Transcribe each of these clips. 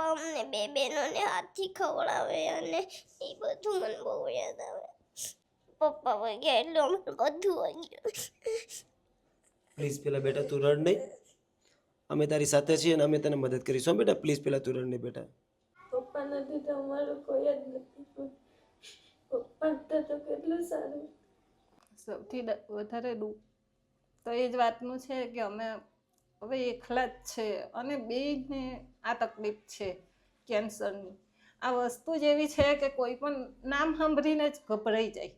પપ્પા અમને બે બહેનોને હાથથી ખવડાવે અને એ બધું મને બહુ યાદ આવે. પપ્પા વહી ગયા એટલે અમે બધું વહી ગયું. પ્લીઝ પેલા બેટા તું રડ નહીં. અમે તારી સાથે છીએ અને અમે તને મદદ કરીશું. બેટા પ્લીઝ પેલા તું રડ નહીં બેટા. પપ્પા નથી તો અમારું કોઈ જ નથી પપ્પા તો કેટલું સારું. સૌથી વધારે દુઃખ તો એ જ વાતનું છે કે અમે હવે એકલા જ છે અને બેને આ તકલીફ છે કેન્સરની. આ વસ્તુ જ એવી છે કે કોઈ પણ નામ સાંભળીને જ ગભરાઈ જાય.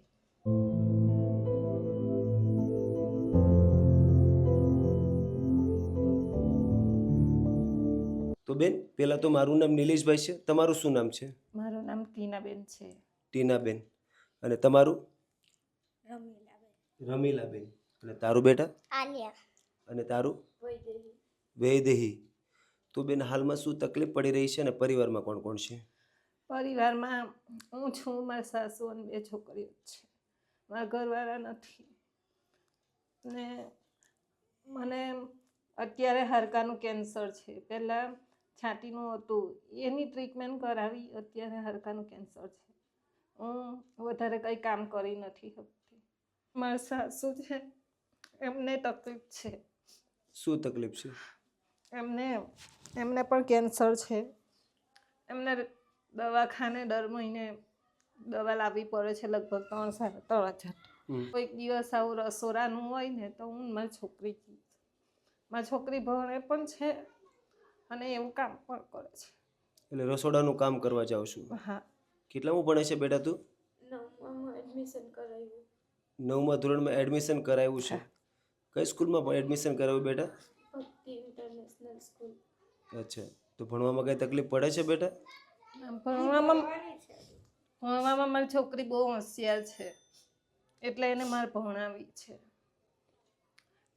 તો બેન પેલા તો મારું નામ નિલેશભાઈ છે. તમારું શું નામ છે? મારું નામ ટીનાબેન છે. ટીનાબેન. અને તમારું? રમીલાબેન. અને તારું બેટા? આલિયા. અને તારું? વૈદેહી. તો બેન હાલમાં શું તકલીફ પડી રહી છે અને પરિવારમાં કોણ કોણ છે? પરિવારમાં હું છું મારા સાસુ અને બે છોકરીઓ છે. મારા ઘરવાળા નથી. ને મને અત્યારે હાડકાનું કેન્સર છે. પહેલાં છાતીનું હતું. એની ટ્રીટમેન્ટ કરાવી અત્યારે હાડકાનું કેન્સર છે. હું વધારે કંઈ કામ કરી નથી શકતી. મારા સાસુ છે એમને તકલીફ છે. શું તકલીફ છે? એમને એમને પણ કેન્સર છે. એમને દવાખાને દર મહિને દવા લાવવી પડે છે લગભગ ત્રણ સાડા ત્રણ હજાર. હમ. કોઈક દિવસ આવું રસોડાનું હોય ને તો હું મારી છોકરી. મારી છોકરી ભણે પણ છે અને એવું કામ પણ કરે છે. એટલે રસોડાનું કામ કરવા જાઉં છું. હા. કેટલામાં ભણે છે બેટા તું? નવમાં એડમિશન કરાવ્યું નવમા ધોરણમાં એડમિશન કરાવ્યું છે. કઈ સ્કૂલમાં પણ એડમિશન કરાવ્યું બેટા? ઇન્ટરનેશનલ સ્કૂલ અચ્છા. તો ભણવામાં કઈ તકલીફ પડે છે બેટા? ભણવામાં ભણવામાં મારી છોકરી બહુ હોશિયાર છે. એટલે એને મારે ભણાવી છે.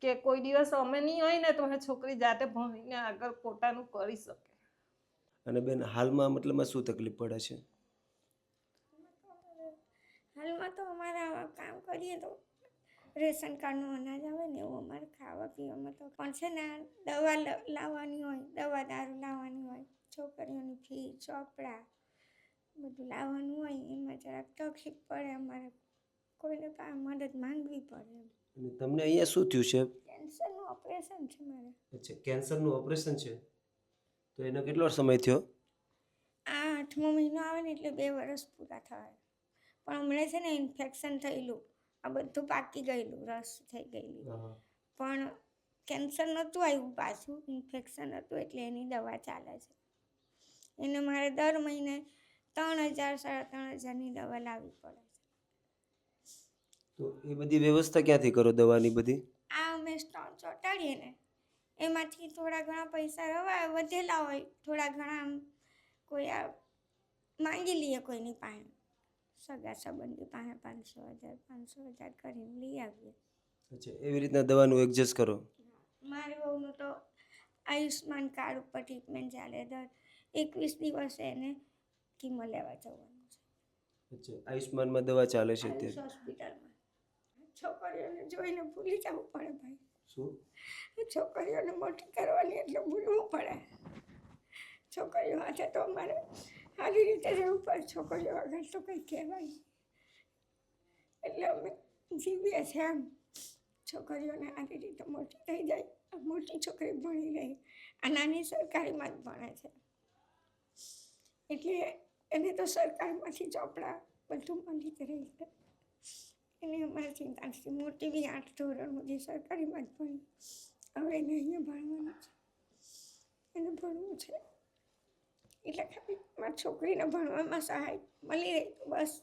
કે કોઈ દિવસ અમે નહીં હોય ને તો મારી છોકરી જાતે ભણીને આગળ પોતાનું કરી શકે. અને બેન હાલમાં મતલબમાં શું તકલીફ પડે છે? હાલમાં તો અમારા કામ કરીએ તો રેશન કાર્ડનું અનાજ આવે ને એવું અમારે ખાવા પીવામાં તો પણ છે ને દવા લાવવાની હોય દવા દારૂ લાવવાની હોય છોકરીઓની ફી ચોપડા બધું લાવવાનું હોય એમાં જરાક તકલીફ પડે અમારે કોઈને પાસે મદદ માંગવી પડે અને તમને અહીંયા શું થયું છે? કેન્સરનું ઓપરેશન છે મારે. અચ્છા કેન્સરનું ઓપરેશન છે? તો એનો કેટલો સમય થયો? આ આઠમો મહિનો આવે ને એટલે બે વર્ષ પૂરા થવા પણ હમણાં છે ને ઇન્ફેક્શન થયેલું. આ બધું પાકી ગયેલું રસ થઈ ગયેલી. પણ કેન્સર નહોતું આવ્યું પાછું ઇન્ફેક્શન હતું એટલે એની દવા ચાલે છે. એને મારે દર મહિને ત્રણ હજાર સાડા ત્રણ હજારની દવા લાવવી પડે છે. તો એ બધી વ્યવસ્થા ક્યાંથી કરો દવાની બધી? આ અમે સ્ટોન ચોંટાડીએ ને એમાંથી થોડા ઘણા પૈસા રવા વધેલા હોય થોડા ઘણા કોઈ આ માંગી લઈએ કોઈની પાસે. સગા સંબંધી પાસે પાંચસો હજાર પાંચસો હજાર કરીને લઈ આવીએ. અચ્છા એવી રીતના દવાનું એડજસ્ટ કરો? મારી વહુનું તો આયુષ્માન કાર્ડ ઉપર ટ્રીટમેન્ટ ચાલે દર એકવીસ દિવસે એને કીમો લેવા જવાનું છે. અચ્છા આયુષ્માનમાં દવા ચાલે છે અત્યારે? હોસ્પિટલમાં. છોકરીઓને જોઈને ભૂલી જવું પડે ભાઈ. શું? છોકરીઓને મોટી કરવાની એટલે ભૂલવું પડે. છોકરીઓ સાથે તો અમારે સારી રીતે રહેવું પડે છોકરીઓ વગર તો કંઈ કહેવાય એટલે અમે જીવીએ છીએ આમ છોકરીઓને સારી રીતે મોટી થઈ જાય મોટી છોકરી ભણી રહી, આ નાની સરકારીમાં જ ભણે છે. એટલે એને તો સરકારમાંથી ચોપડા બધું મળી જ રહી છે. એની અમારે ચિંતા નથી. મોટી બી આઠ ધોરણ સુધી સરકારીમાં જ ભણી. હવે એને અહીંયા ભણવાનું છે. એને ભણવું છે. એટલે ખાલી મારી છોકરીને ભણવામાં સહાય મળી રહી બસ.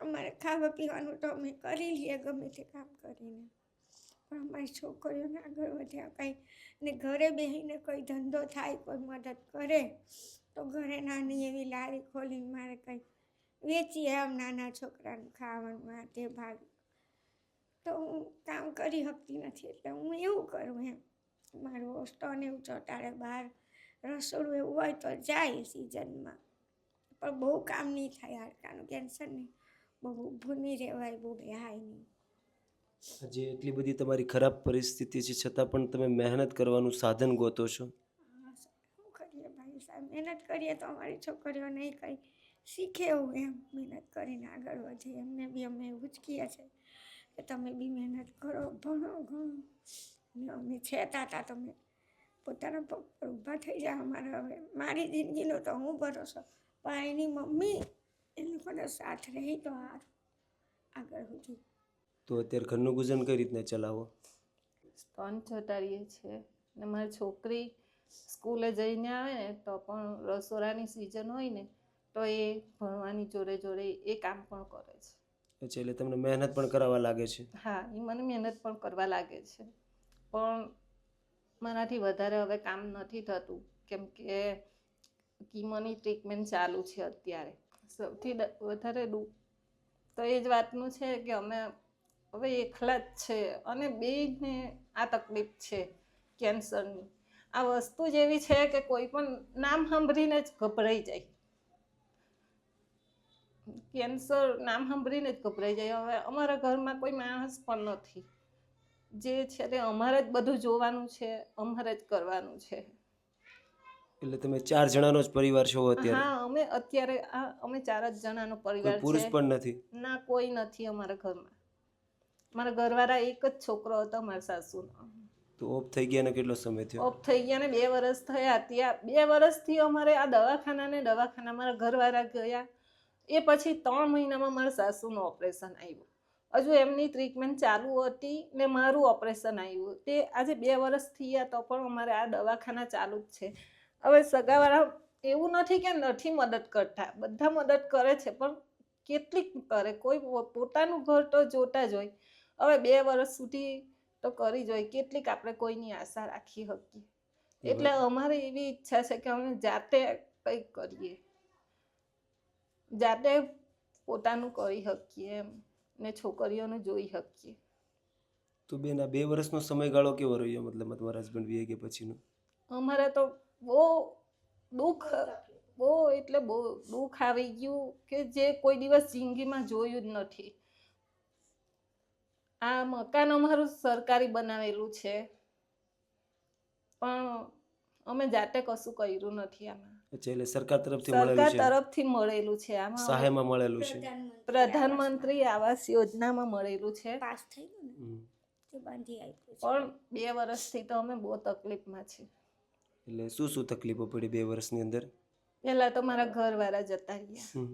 અમારે ખાવા પીવાનું તો અમે કરી લઈએ ગમે તે કામ કરીને. પણ અમારી છોકરીઓને આગળ વધ્યા કંઈ ને ઘરે બેસીને કોઈ ધંધો થાય, કોઈ મદદ કરે, તો ઘરે નાની એવી લારી ખોલીને મારે કંઈ વેચીએ આમ નાના છોકરાનું ખાવાનું આ તે ભાગ. તો હું કામ કરી શકતી નથી એટલે હું એવું કરું એમ. મારું સ્ટોન એવું ચોંટાડે બહાર રસોડું એવું હોય તો જાય સિઝનમાં પણ બહુ કામ નહીં થાય હાડકાનું કેન્સર નહીં બહુ ઊભું નહીં રહેવાય બહુ બેહાય નહીં. આજે એટલી બધી તમારી ખરાબ પરિસ્થિતિ છે છતાં પણ તમે મહેનત કરવાનું સાધન ગોતો છો? શું કરીએ ભાઈ સાહેબ? મહેનત કરીએ તો અમારી છોકરીઓ નહીં કંઈ શીખે એવું એમ. મહેનત કરીને આગળ વધે. એમને બી અમે એવું જ કહીએ છીએ કે તમે બી મહેનત કરો. ભણો ઘણો ને અમે છેતા હતા તમે પોતાના પગ પર ઊભા થઈ જાય અમારે હવે. મારી જિંદગીનો તો હું ભરોસો. પણ એની મમ્મી એ લોકોનો સાથ રહી તો આ આગળ સુધી તો અત્યારે ઘરનું ગુજન કઈ રીતના ચલાવો? સ્તન રહીએ છીએ. ને મારી છોકરી સ્કૂલે જઈને આવે ને તો પણ રસોડાની સિઝન હોય ને તો એ ભણવાની જોડે જોડે એ કામ પણ કરે છે. અચ્છા એટલે તમને મહેનત પણ કરાવવા લાગે છે? હા એ મને મહેનત પણ કરવા લાગે છે. પણ મારાથી વધારે હવે કામ નથી થતું. કેમ કે કીમોની ટ્રીટમેન્ટ ચાલુ છે અત્યારે. સૌથી વધારે દુઃખ તો એ જ વાતનું છે કે અમે હવે એકલા જ છે અને બેને આ તકલીફ છે કેન્સરની. આ વસ્તુ જ એવી છે કે કોઈ પણ નામ સાંભળીને જ ગભરાઈ જાય. કેન્સર નામ સાંભળીને જ ગભરાઈ જાય. હવે અમારા ઘરમાં કોઈ માણસ પણ નથી. જે છે તે અમારે જ બધું જોવાનું છે અમારે જ કરવાનું છે. એટલે તમે ચાર જણાનો જ પરિવાર છો અત્યારે? હા અમે અત્યારે આ અમે ચાર જ જણાનો પરિવાર છે. પુરુષ પણ નથી? ના કોઈ નથી અમારા ઘરમાં. મારા ઘરવાળા એક જ છોકરો હતો મારા સાસુનો. તો ઓફ થઈ ગયા કેટલો સમય થયો? ઓફ થઈ ગયા ને બે વર્ષ થયા. ત્યાં બે વર્ષથી અમારે આ દવાખાના ને દવાખાના મારા ઘરવાળા ગયા. એ પછી ત્રણ મહિનામાં મારા સાસુનું ઓપરેશન આવ્યું. હજુ એમની ટ્રીટમેન્ટ ચાલુ હતી ને મારું ઓપરેશન આવ્યું. તે આજે બે વર્ષ થયા તો પણ અમારે આ દવાખાના ચાલુ જ છે. હવે સગાવાળા એવું નથી કે નથી મદદ કરતા. બધા મદદ કરે છે પણ કેટલીક કરે. કોઈ પોતાનું ઘર તો જોતા જ હોય. હવે બે વર્ષ સુધી તો કરી જ હોય. કેટલીક આપણે કોઈની આશા રાખી શકીએ. એટલે અમારે એવી ઈચ્છા છે કે અમે જાતે કંઈક કરીએ. જાતે પોતાનું કરી શકીએ એમ. ને છોકરીઓને જોઈ શકીએ. તો બેન આ બે વર્ષનો સમયગાળો કેવો રહ્યો? મતલબ તમારા હસબન્ડ વીએ ગયા પછીનો? અમારા તો બહુ દુઃખ બહુ એટલે બહુ દુઃખ આવી ગયું કે જે કોઈ દિવસ જિંદગીમાં જોયું જ નથી. આ મકાન અમારું સરકારી બનાવેલું છે. પણ અમે જાતે કશું કર્યું નથી આમાં. એટલે સરકાર તરફથી મળેલું છે. તરફથી મળેલું છે. આમાં સહાયમાં મળેલું છે. પ્રધાનમંત્રી આવાસ યોજનામાં મળેલું છે. પાસ થઈ ગયું ને? હમ. તે બાંધી આપ્યું છે. પણ બે વર્ષથી તો અમે બહુ તકલીફમાં છીએ. એટલે શું શું તકલીફો પડી બે વર્ષની અંદર? પહેલાં તો મારા ઘરવાળા જતા રહ્યા.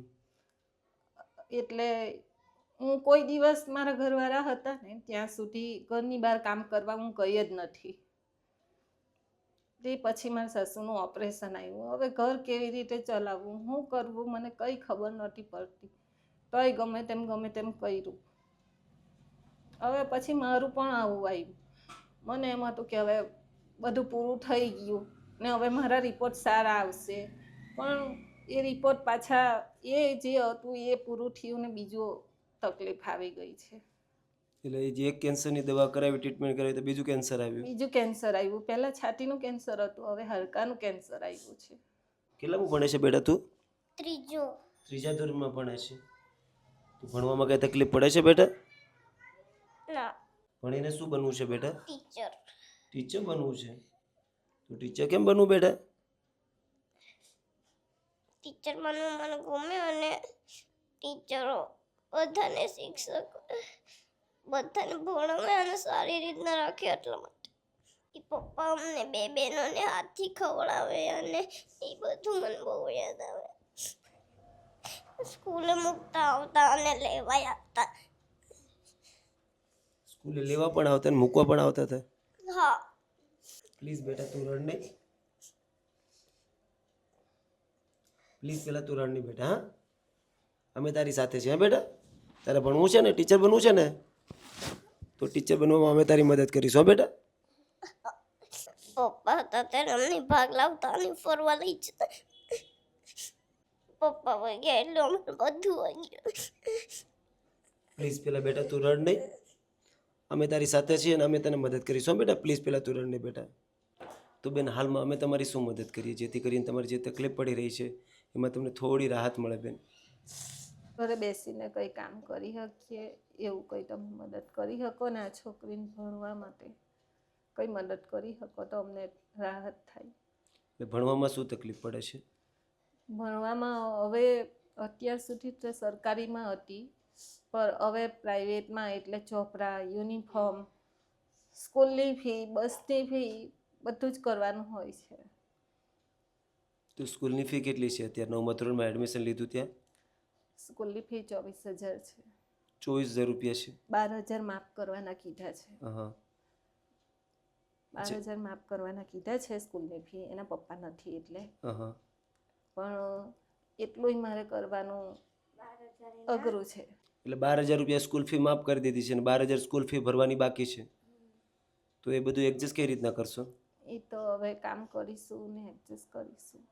એટલે હું કોઈ દિવસ મારા ઘરવાળા હતા ને ત્યાં સુધી ઘરની બહાર કામ કરવા હું ગઈ જ નથી. તે પછી મારા સાસુનું ઓપરેશન આવ્યું. હવે ઘર કેવી રીતે ચલાવવું શું કરવું, મને કંઈ ખબર નહોતી પડતી. તોય ગમે તેમ ગમે તેમ કર્યું. હવે પછી મારું પણ આવું આવ્યું. મને એમ હતું કે હવે બધું પૂરું થઈ ગયું ને હવે મારા રિપોર્ટ સારા આવશે. પણ એ રિપોર્ટ પાછા એ જે હતું એ પૂરું થયું ને બીજું તકલીફ આવી ગઈ છે. એટલે એ જે એક કેન્સરની દવા કરાવી ટ્રીટમેન્ટ કરાવી તો બીજું કેન્સર આવ્યું. બીજું કેન્સર આવ્યું. પહેલાં છાતીનું કેન્સર હતું હવે હલકાનું કેન્સર આવ્યું છે. કેટલામાં ભણે છે બેટા તું? ત્રીજો. ત્રીજા ધોરણમાં ભણે છે. તું ભણવામાં કઈ તકલીફ પડે છે બેટા? ના. ભણીને શું બનવું છે બેટા? ટીચર ટીચર બનવું છે? તો ટીચર કેમ બનવું બેટા? ટીચર બનવું મને ગમે અને ટીચરો બધાને શિક્ષક બધાને ભણાવે અને સારી રીતના રાખે એટલા માટે. એ પપ્પા અમને બે બહેનોને હાથથી ખવડાવે અને એ બધું મને બહુ યાદ આવે. સ્કૂલે મૂકતા આવતા અને લેવાય આવતા. સ્કૂલે લેવા પણ આવતા અને મૂકવા પણ આવતા હતા? હા. પ્લીઝ બેટા તું રડ નહીં. પ્લીઝ પેલા તું રડ નહીં બેટા હા? અમે તારી સાથે છીએ બેટા? તારે ભણવું છે ને? ટીચર બનવું છે ને? તો ટીચર બનવામાં અમે તારી મદદ કરીશું હો બેટા. પપ્પા હતા ત્યારે અમને ભાગ લાવતા અને ફરવા લઈ જતા. પપ્પા વહી ગયા એટલે બધું વહી ગયું. પ્લીઝ પેલા બેટા તું રડ નહીં. અમે તારી સાથે છીએ અને અમે તને મદદ કરીશું બેટા. પ્લીઝ પેલા તું રડ નહીં બેટા. તો બેન હાલમાં અમે તમારી શું મદદ કરીએ? જેથી કરીને તમારી જે તકલીફ પડી રહી છે એમાં તમને થોડી રાહત મળે બેન. ઘરે બેસીને કંઈ કામ કરી શકીએ એવું કંઈ તમે મદદ કરી શકો ને આ છોકરીને ભણવા માટે? કંઈ મદદ કરી શકો? તો અમને રાહત થાય. એટલે ભણવામાં શું તકલીફ પડે છે? ભણવામાં હવે અત્યાર સુધી તો સરકારીમાં હતી પણ હવે પ્રાઇવેટમાં એટલે ચોપડા યુનિફોર્મ સ્કૂલની ફી બસની ફી બધું જ કરવાનું હોય છે. તો સ્કૂલની ફી કેટલી છે? અત્યારે નવમા ધોરણમાં એડમિશન લીધું ત્યાં? સ્કૂલની ફી ચોવીસ હજાર છે. ચોવીસ હજાર રૂપિયા છે? બાર હજાર માફ કરવાના કીધા છે. બાર હજાર માફ કરવાના કીધા છે સ્કૂલની ફી એના પપ્પા નથી એટલે. પણ એટલું મારે કરવાનું અઘરું છે. એટલે બાર હજાર રૂપિયા સ્કૂલ ફી માફ કરી દીધી છે અને બાર હજાર સ્કૂલ ફી ભરવાની બાકી છે. તો એ બધું એડજસ્ટ કઈ રીતના કરશો? એ તો હવે કામ કરીશું ને એડજસ્ટ કરીશું.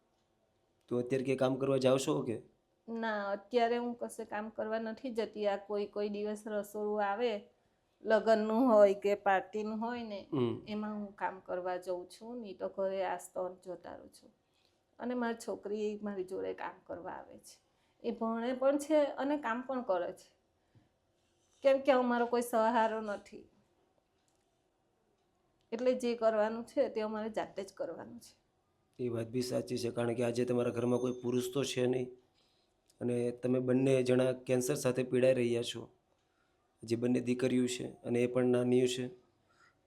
તો અત્યારે કે કામ કરવા જાવ છો કે? ના અત્યારે હું કશે કામ કરવા નથી જતી. આ કોઈ કોઈ દિવસ રસોડું આવે લગ્નનું હોય કે પાર્ટીનું હોય ને એમાં હું કામ કરવા જઉં છું. નહીં તો ઘરે આ સ્તર જોતા રહું છું. અને મારી છોકરી મારી જોડે કામ કરવા આવે છે. એ ભણે પણ છે અને કામ પણ કરે છે. કેમ કે અમારો કોઈ સહારો નથી. એટલે જે કરવાનું છે તે અમારે જાતે જ કરવાનું છે. એ વાત બી સાચી છે. કારણ કે આજે તમારા ઘરમાં કોઈ પુરુષ તો છે નહીં. અને તમે બંને જણા કેન્સર સાથે પીડાઈ રહ્યા છો. જે બંને દીકરીઓ છે અને એ પણ નાનીઓ છે.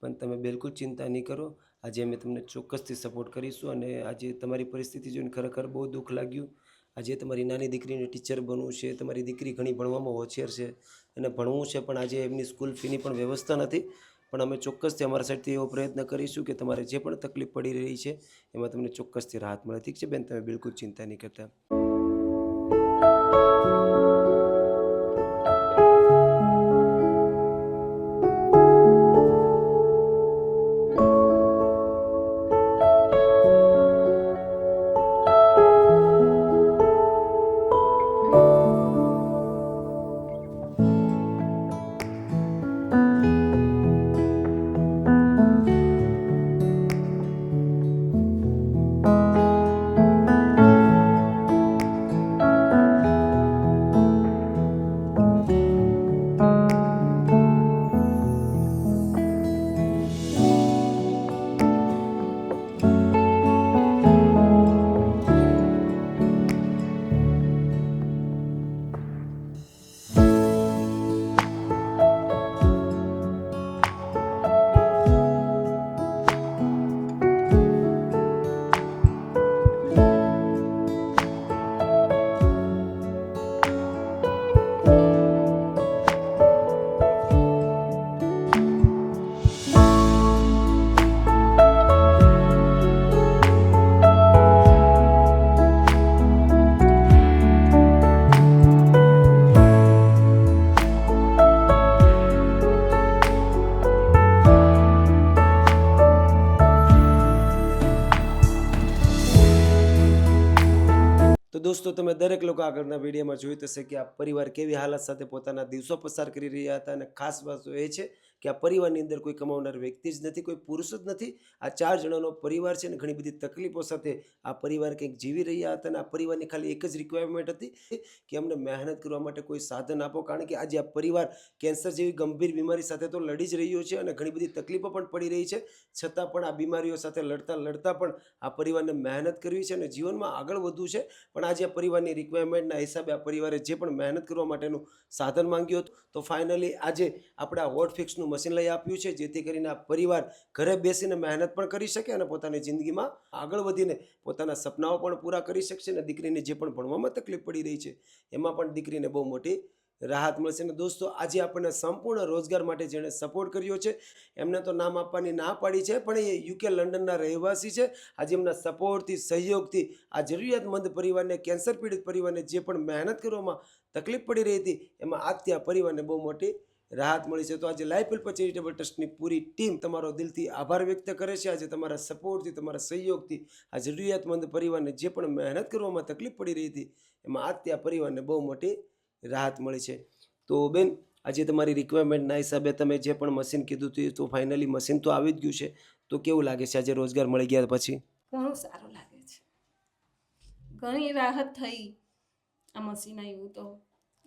પણ તમે બિલકુલ ચિંતા નહીં કરો. આજે અમે તમને ચોક્કસથી સપોર્ટ કરીશું અને આજે તમારી પરિસ્થિતિ જોઈને ખરેખર બહુ દુઃખ લાગ્યું. આજે તમારી નાની દીકરીને ટીચર બનવું છે, તમારી દીકરી ઘણી ભણવામાં હોશિયાર છે અને ભણવું છે પણ આજે એમની સ્કૂલ ફીની પણ વ્યવસ્થા નથી. પણ અમે ચોક્કસથી અમારા સાઈડથી એવો પ્રયત્ન કરીશું કે તમારે જે પણ તકલીફ પડી રહી છે, એમાં તમને ચોક્કસથી રાહત મળે. ઠીક છે બેન, તમે બિલકુલ ચિંતા નહીં કરતા. Thank you. તો તમે દરેક લોકો આગળના વિડીયોમાં તો હશે કે આ પરિવાર કેવી હાલત સાથે પોતાના દિવસો પસાર કરી રહ્યા હતા અને ખાસ વાત એ છે કે આ પરિવારની અંદર કોઈ કમાવનાર વ્યક્તિ જ નથી, કોઈ પુરુષ જ નથી. આ ચાર જણાનો પરિવાર છે અને ઘણી બધી તકલીફો સાથે આ પરિવાર કંઈક જીવી રહ્યા હતા અને આ પરિવારની ખાલી એક જ રિક્વાયરમેન્ટ હતી કે અમને મહેનત કરવા માટે કોઈ સાધન આપો. કારણ કે આજે આ પરિવાર કેન્સર જેવી ગંભીર બીમારી સાથે તો લડી જ રહ્યો છે અને ઘણી બધી તકલીફો પણ પડી રહી છે. છતાં પણ આ બીમારીઓ સાથે લડતા લડતા પણ આ પરિવારને મહેનત કરવી છે અને જીવનમાં આગળ વધવું છે. પણ આજે આ પરિવારની રિક્વાયરમેન્ટના હિસાબે આ પરિવારે જે પણ મહેનત કરવા માટેનું સાધન માંગ્યું હતું, તો ફાઇનલી આજે આપણે આ વોટ ફિક્સનું મશીન લઈ આપ્યું છે, જેથી કરીને આ પરિવાર ઘરે બેસીને મહેનત પણ કરી શકે અને પોતાની જિંદગીમાં આગળ વધીને પોતાના સપનાઓ પણ પૂરા કરી શકશે અને દીકરીને જે પણ ભણવામાં તકલીફ પડી રહી છે, એમાં પણ દીકરીને બહુ મોટી રાહત મળશે. અને દોસ્તો, આજે આપણને સંપૂર્ણ રોજગાર માટે જેણે સપોર્ટ કર્યો છે, એમને તો નામ આપવાની ના પાડી છે, પણ એ યુકે લંડનના રહેવાસી છે. આજે એમના સપોર્ટથી સહયોગથી, આ જરૂરિયાતમંદ પરિવારને કેન્સર પીડિત પરિવારને જે પણ મહેનત કરવામાં તકલીફ પડી રહી હતી, એમાં આજથી આ પરિવારને બહુ મોટી રાહત મળી છે. તો આજે લાઈફ હેલ્પ ચેરિટેબલ ટ્રસ્ટની પૂરી ટીમ તમારો દિલથી આભાર વ્યક્ત કરે છે. આજે તમારા સપોર્ટથી, તમારા સહયોગથી, આ જરૂરિયાતમંદ પરિવારને જે પણ મહેનત કરવામાં તકલીફ પડી રહી હતી, એમાં આજ ત્યાં પરિવારને બહુ મોટી રાહત મળી છે. તો બેન, આજે તમારી રિક્વાયરમેન્ટના હિસાબે તમે જે પણ મશીન કીધું હતું તો ફાઇનલી મશીન તો આવી જ ગયું છે. તો કેવું લાગે છે? આજે રોજગાર મળી ગયા પછી? ઘણું સારું લાગે છે. ઘણી રાહત થઈ આ મશીન આવ્યું તો.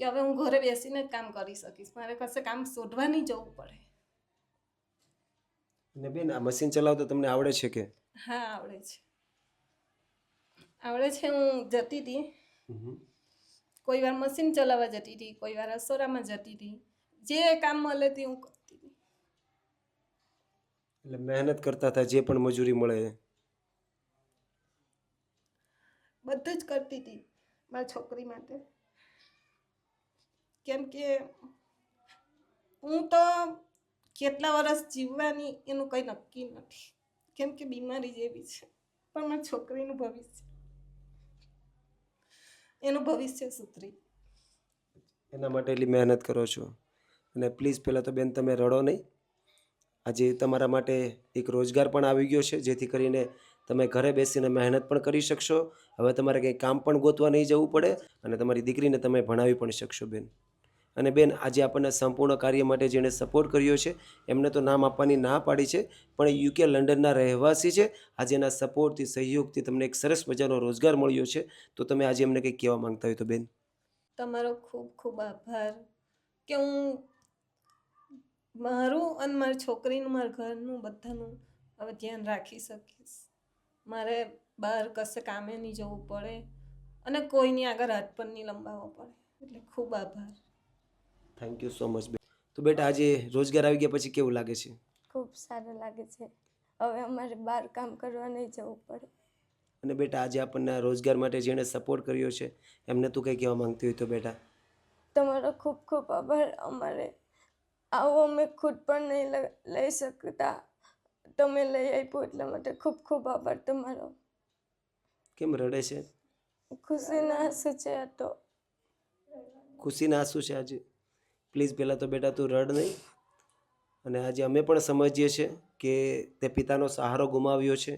કે હવે હું ઘરે બેસીને જ કામ કરી શકીશ. મારે કશે કામ શોધવા નહીં જવું પડે. ને બેન આ મશીન ચલાવતા તમને આવડે છે કે? હા આવડે છે. આવડે છે હું જતી હતી કોઈ વાર મશીન ચલાવવા જતી હતી કોઈ વાર રસોડામાં જતી હતી જે કામ મળે તે હું કરતી હતી એટલે મહેનત કરતા હતા જે પણ મજૂરી મળે બધું જ કરતી હતી મારી છોકરી માટે. કેમ કે હું તો કેટલા વર્ષ જીવવાની એનું કંઈ નક્કી નથી. કેમ કે બીમારી જેવી છે, પણ મારી છોકરીનું ભવિષ્ય. એનું ભવિષ્ય સુધરી. એના માટે એટલી મહેનત કરો છો. અને પ્લીઝ પહેલાં તો બેન તમે રડો નહીં. આજે તમારા માટે એક રોજગાર પણ આવી ગયો છે, જેથી કરીને તમે ઘરે બેસીને મહેનત પણ કરી શકશો. હવે તમારે કંઈ કામ પણ ગોતવા નહીં જવું પડે અને તમારી દીકરીને તમે ભણાવી પણ શકશો બેન. અને બેન, આજે આપણને સંપૂર્ણ કાર્ય માટે જેણે સપોર્ટ કર્યો છે, એમને તો નામ આપવાની ના પાડી છે, પણ યુકે લંડનના રહેવાસી છે. આજે એના સપોર્ટથી સહયોગથી તમને એક સરસ મજાનો રોજગાર મળ્યો છે. તો તમે આજે એમને કંઈક કહેવા માંગતા હોય તો બેન? તમારો ખૂબ ખૂબ આભાર કે હું મારું અને મારી છોકરીનું, મારા ઘરનું બધાનું હવે ધ્યાન રાખી શકીશ. મારે બહાર કશે કામે નહીં જવું પડે અને કોઈની આગળ હાથ પણ નહીં લંબાવવો પડે. એટલે ખૂબ આભાર. થેન્ક યુ સો મચ તો બેટા આજે રોજગાર આવી ગયા પછી કેવું લાગે છે? ખૂબ સારું લાગે છે. હવે અમારે બહાર કામ કરવા નહીં જવું પડે. અને બેટા આજે આપણને આ રોજગાર માટે જેણે સપોર્ટ કર્યો છે એમને તું કંઈ કહેવા માંગતી હોય તો બેટા? તમારો ખૂબ ખૂબ આભાર. અમારે આવો અમે ખુદ પણ નહીં લઈ શકતા. તમે લઈ આપ્યું એટલા માટે ખૂબ ખૂબ આભાર તમારો. કેમ રડે છે? ખુશીના આંસુ છે આ તો. ખુશીના આંસુ છે આજે? પ્લીઝ પહેલાં તો બેટા તું રડ નહીં. અને આજે અમે પણ સમજીએ છીએ કે તે પિતાનો સહારો ગુમાવ્યો છે.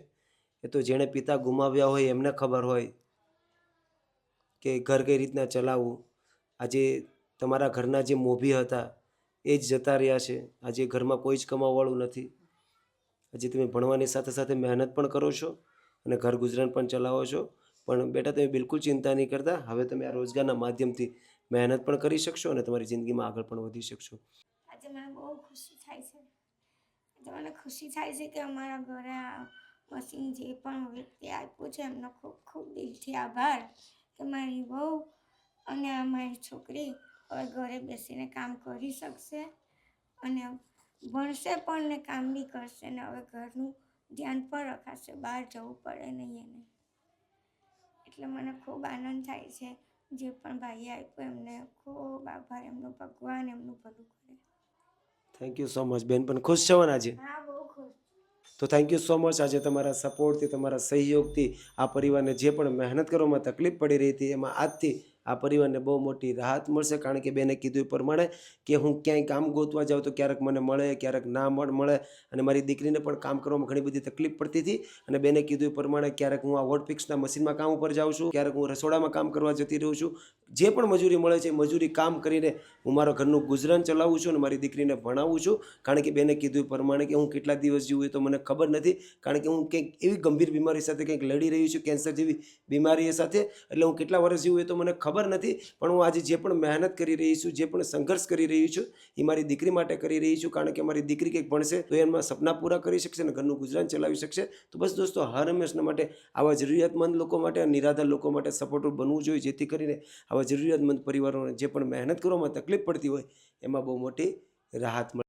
એ તો જેણે પિતા ગુમાવ્યા હોય એમને ખબર હોય કે ઘર કઈ રીતના ચલાવવું. આજે તમારા ઘરના જે મોભી હતા એ જ જતા રહ્યા છે. આજે ઘરમાં કોઈ જ કમાવાળું નથી. આજે તમે ભણવાની સાથે સાથે મહેનત પણ કરો છો અને ઘર ગુજરાન પણ ચલાવો છો. પણ બેટા તમે બિલકુલ ચિંતા નહીં કરતા. હવે તમે આ રોજગારના માધ્યમથી મહેનત પણ કરી શકશો અને તમારી જિંદગીમાં આગળ પણ વધી શકશો. આજે મને બહુ ખુશી થાય છે. આજે મને ખુશી થાય છે કે અમારા ઘરે મશીન જે પણ વ્યક્તિ આપ્યું છે, એમનો ખૂબ ખૂબ દિલથી આભાર કે મારી બહુ અને મારી છોકરી હવે ઘરે બેસીને કામ કરી શકશે અને ભણશે પણ ને કામ બી કરશે ને હવે ઘરનું ધ્યાન પણ રખાશે, બહાર જવું પડે નહીં એને એટલે મને ખૂબ આનંદ થાય છે. જે પણ ભાઈએ આપ્યું એમને ખૂબ આભાર એમનો ભગવાન એમનું ભલું કરે. થેન્ક યુ સો મચ બેન પણ ખુશ છો ને આજે? હા બહુ ખુશ. તો થેન્ક યુ સો મચ આજે તમારા સપોર્ટથી તમારા સહયોગથી આ પરિવારને જે પણ મહેનત કરવામાં તકલીફ પડી રહી હતી એમાં આજથી આ પરિવારને બહુ મોટી રાહત મળશે કારણ કે બેને કીધું એ પ્રમાણે કે હું ક્યાંય કામ ગોતવા જાઉં તો ક્યારેક મને મળે, ક્યારેક ના મળ, મળે. અને મારી દીકરીને પણ કામ કરવામાં ઘણી બધી તકલીફ પડતી હતી. અને બેને કીધું એ પ્રમાણે ક્યારેક હું આ વોટફિક્સના મશીનમાં કામ ઉપર જાઉં છું, ક્યારેક હું રસોડામાં કામ કરવા જતી રહું છું. જે પણ મજૂરી મળે છે મજૂરી કામ કરીને હું મારા ઘરનું ગુજરાન ચલાવું છું અને મારી દીકરીને ભણાવું છું. કારણ કે બેને કીધું એ પ્રમાણે કે હું કેટલા દિવસ જીવું એ તો મને ખબર નથી. કારણ કે હું કંઈક એવી ગંભીર બીમારી સાથે કંઈક લડી રહી છું કેન્સર જેવી બીમારી સાથે. એટલે હું કેટલા વર્ષ જીવું એ તો મને ખબર નથી, પણ હું આજે જે પણ મહેનત કરી રહી છું, જે પણ સંઘર્ષ કરી રહી છું, એ મારી દીકરી માટે કરી રહી છું, કારણ કે મારી દીકરી કંઈક ભણશે, તો એમાં સપના પૂરા કરી શકશે અને ઘરનું ગુજરાન ચલાવી શકશે. તો બસ દોસ્તો, હર હંમેશના માટે આવા જરૂરિયાતમંદ લોકો માટે નિરાધાર લોકો માટે સપોર્ટરૂપ બનવું જોઈએ, જેથી કરીને આવા જરૂરિયાતમંદ પરિવારોને જે પણ મહેનત કરવામાં તકલીફ પડતી હોય, એમાં બહુ મોટી રાહત મળે.